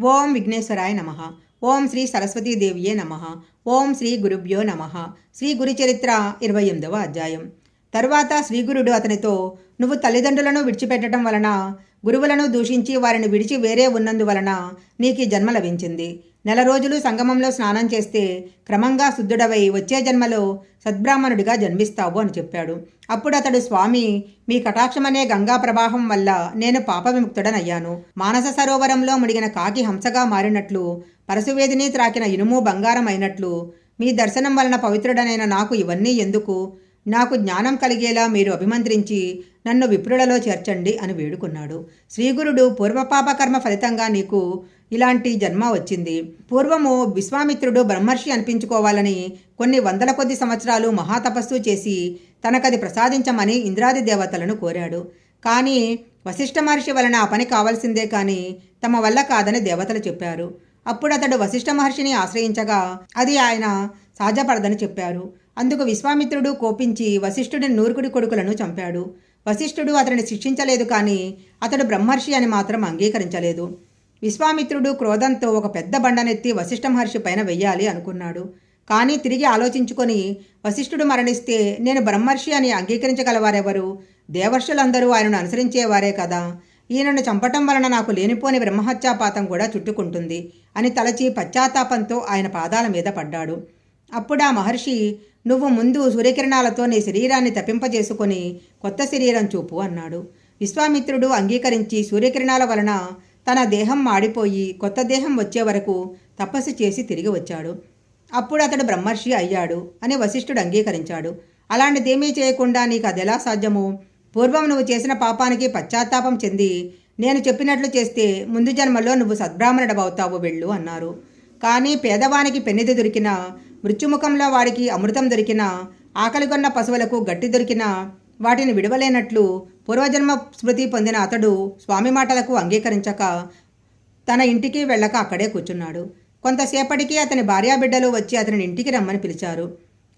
ఓం విఘ్నేశ్వరాయ నమ. ఓం శ్రీ సరస్వతీదేవియే నమ. ఓం శ్రీ గురుభ్యో నమ. శ్రీ గురుచరిత్ర ఇరవై ఎనిమిదవ అధ్యాయం. తరువాత శ్రీగురుడు అతనితో నువ్వు తల్లిదండ్రులను విడిచిపెట్టడం వలన గురువులను దూషించి వారిని విడిచి వేరే ఉన్నందువలన నీకు జన్మ లభించింది. నెల రోజులు సంగమంలో స్నానం చేస్తే క్రమంగా శుద్ధుడవై వచ్చే జన్మలో సద్బ్రాహ్మణుడిగా జన్మిస్తావు అని చెప్పాడు. అప్పుడు అతడు స్వామి మీ కటాక్షమనే గంగా ప్రవాహం వల్ల నేను పాప విముక్తుడనయ్యాను మానస సరోవరంలో ముడిగిన కాకి హంసగా మారినట్లు పరశువేదిని త్రాకిన ఇనుము బంగారం అయినట్లు మీ దర్శనం వలన పవిత్రుడనైన నాకు ఇవన్నీ ఎందుకు? నాకు జ్ఞానం కలిగేలా మీరు అభిమంత్రించి నన్ను విప్రులలో చేర్చండి అని వేడుకున్నాడు. శ్రీగురుడు పూర్వపాపకర్మ ఫలితంగా నీకు ఇలాంటి జన్మ వచ్చింది. పూర్వము విశ్వామిత్రుడు బ్రహ్మర్షి అనిపించుకోవాలని కొన్ని వందల కొద్ది సంవత్సరాలు మహాతపస్సు చేసి తనకది ప్రసాదించమని ఇంద్రాది దేవతలను కోరాడు. కానీ వశిష్ఠ మహర్షి వలన ఆ పని కావాల్సిందే కానీ తమ వల్ల కాదని దేవతలు చెప్పారు. అప్పుడు అతడు వశిష్ఠ మహర్షిని ఆశ్రయించగా అది ఆయన సాధ్యపడదని చెప్పారు. అందుకు విశ్వామిత్రుడు కోపించి వశిష్ఠుడి నూరుకుడి కొడుకులను చంపాడు. వశిష్ఠుడు అతడిని శిక్షించలేదు కానీ అతడు బ్రహ్మర్షి అని మాత్రం అంగీకరించలేదు. విశ్వామిత్రుడు క్రోధంతో ఒక పెద్ద బండనెత్తి వశిష్ఠ మహర్షి పైన వెయ్యాలి అనుకున్నాడు. కానీ తిరిగి ఆలోచించుకొని వశిష్ఠుడు మరణిస్తే నేను బ్రహ్మర్షి అని అంగీకరించగలవారెవరు? దేవర్షులందరూ ఆయనను అనుసరించేవారే కదా. ఈయనను చంపటం వలన నాకు లేనిపోని బ్రహ్మహత్యాపాతం కూడా చుట్టుకుంటుంది అని తలచి పశ్చాత్తాపంతో ఆయన పాదాల మీద పడ్డాడు. అప్పుడు ఆ మహర్షి నువ్వు ముందు సూర్యకిరణాలతో నీ శరీరాన్ని తప్పింపజేసుకొని కొత్త శరీరం చూపు అన్నాడు. విశ్వామిత్రుడు అంగీకరించి సూర్యకిరణాల వలన తన దేహం మాడిపోయి కొత్త దేహం వచ్చే వరకు తపస్సు చేసి తిరిగి వచ్చాడు. అప్పుడు అతడు బ్రహ్మర్షి అయ్యాడు అని వశిష్ఠుడు అంగీకరించాడు. అలాంటిదేమీ చేయకుండా నీకు అదెలా సాధ్యము? పూర్వం నువ్వు చేసిన పాపానికి పశ్చాత్తాపం చెంది నేను చెప్పినట్లు చేస్తే ముందు జన్మలో నువ్వు సద్బ్రాహ్మణుడవవుతావు వెళ్ళు అన్నారు. కానీ పేదవానికి పెన్నిది దొరికినా మృత్యుముఖంలో వాడికి అమృతం దొరికినా ఆకలిగొన్న పశువులకు గట్టి దొరికినా వాటిని విడవలేనట్లు పూర్వజన్మ స్మృతి పొందిన అతడు స్వామి మాటలకు అంగీకరించక తన ఇంటికి వెళ్ళక అక్కడే కూర్చున్నాడు. కొంతసేపటికి అతని భార్యాబిడ్డలు వచ్చి అతని ఇంటికి రమ్మని పిలిచారు.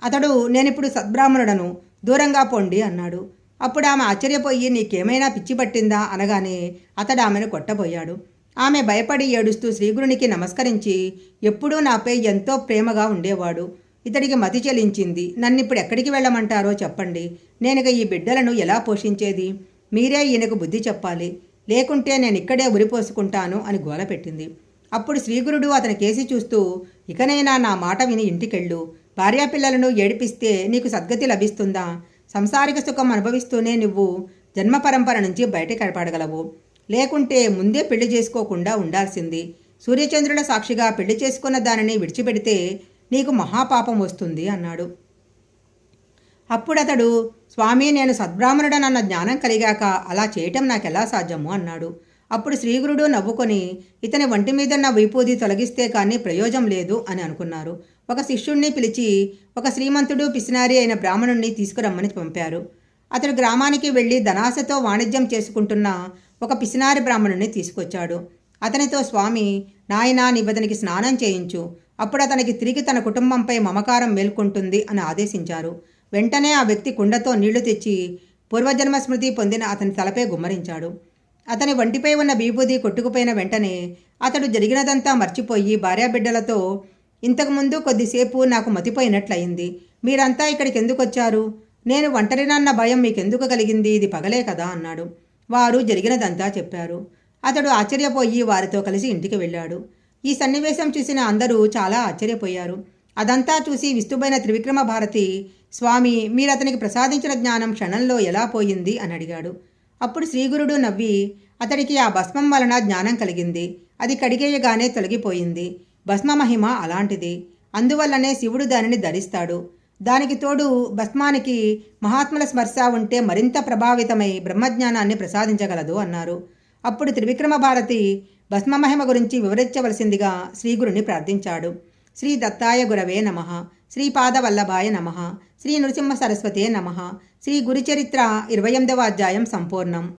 అతడు నేనిప్పుడు సద్బ్రాహ్మణుడను దూరంగా పొండి అన్నాడు. అప్పుడు ఆమె ఆశ్చర్యపోయి నీకేమైనా పిచ్చి పట్టిందా? అనగానే అతడు ఆమెను కొట్టబోయాడు. ఆమె భయపడి ఏడుస్తూ శ్రీగురునికి నమస్కరించి ఎప్పుడూ నాపై ఎంతో ప్రేమగా ఉండేవాడు. ఇతడికి మతి చెలించింది. నన్నిప్పుడు ఎక్కడికి వెళ్ళమంటారో చెప్పండి. నేనుక ఈ బిడ్డలను ఎలా పోషించేది? మీరే ఈయనకు బుద్ధి చెప్పాలి. లేకుంటే నేను ఇక్కడే ఉరిపోసుకుంటాను అని గోల పెట్టింది. అప్పుడు శ్రీగురుడు అతని కేసి చూస్తూ ఇకనైనా నా మాట విని ఇంటికెళ్ళు. భార్యాపిల్లలను ఏడిపిస్తే నీకు సద్గతి లభిస్తుందా? సంసారిక సుఖం అనుభవిస్తూనే నువ్వు జన్మ పరంపర నుంచి బయట కనపడగలవు లేకుంటే ముందే పెళ్ళి చేసుకోకుండా ఉండాల్సింది. సూర్యచంద్రుల సాక్షిగా పెళ్ళి చేసుకున్న దానిని విడిచిపెడితే నీకు మహాపాపం వస్తుంది అన్నాడు. అప్పుడతడు స్వామి నేను సద్బ్రాహ్మణుడనన్న జ్ఞానం కలిగాక అలా చేయటం నాకెలా సాధ్యము? అన్నాడు. అప్పుడు శ్రీగురుడు నవ్వుకొని ఇతని వంటి మీద నా విపూది తొలగిస్తే కానీ ప్రయోజనం లేదు అని అనుకున్నారు. ఒక శిష్యుణ్ణి పిలిచి ఒక శ్రీమంతుడు పిసినారి అయిన బ్రాహ్మణుణ్ణి తీసుకురమ్మని పంపారు. అతడు గ్రామానికి వెళ్ళి ధనాశతో వాణిజ్యం చేసుకుంటున్న ఒక పిసినారి బ్రాహ్మణుని తీసుకొచ్చాడు. అతనితో స్వామి నాయనా నిబదనికి స్నానం చేయించు. అప్పుడు అతనికి తిరిగి తన కుటుంబంపై మమకారం మేల్కొంటుంది అని ఆదేశించారు. వెంటనే ఆ వ్యక్తి కుండతో నీళ్ళు తెచ్చి పూర్వజన్మ స్మృతి పొందిన అతని తలపై గుమ్మరించాడు. అతని వంటిపై ఉన్న బీభూది కొట్టుకుపోయిన వెంటనే అతడు జరిగినదంతా మర్చిపోయి భార్యాబిడ్డలతో ఇంతకుముందు కొద్దిసేపు నాకు మతిపోయినట్లయింది. మీరంతా ఇక్కడికి ఎందుకు వచ్చారు నేను ఒంటరినన్న భయం మీకెందుకు కలిగింది? ఇది పగలే కదా అన్నాడు. వారు జరిగినదంతా చెప్పారు. అతడు ఆశ్చర్యపోయి వారితో కలిసి ఇంటికి వెళ్ళాడు. ఈ సన్నివేశం చూసిన అందరూ చాలా ఆశ్చర్యపోయారు. అదంతా చూసి విస్తుబైన త్రివిక్రమ భారతి స్వామి మీరు అతనికి ప్రసాదించిన జ్ఞానం క్షణంలో ఎలా పోయింది? అని అడిగాడు. అప్పుడు శ్రీగురుడు నవ్వి అతడికి ఆ భస్మం వలన జ్ఞానం కలిగింది. అది కడిగేయగానే తొలగిపోయింది. భస్మ మహిమ అలాంటిది. అందువల్లనే శివుడు దానిని ధరిస్తాడు. దానికి తోడు భస్మానికి మహాత్ముల స్మర్శ ఉంటే మరింత ప్రభావితమై బ్రహ్మజ్ఞానాన్ని ప్రసాదించగలదు అన్నారు. అప్పుడు త్రివిక్రమ భారతి భస్మమహిమ గురించి వివరించవలసిందిగా శ్రీగురుని ప్రార్థించాడు. శ్రీ దత్తాయ గురవే నమ. శ్రీపాదవల్లభాయ నమ. శ్రీ నృసింహ సరస్వతే నమ. శ్రీ గురుచరిత్ర ఇరవై ఎనిమిదవ అధ్యాయం సంపూర్ణం.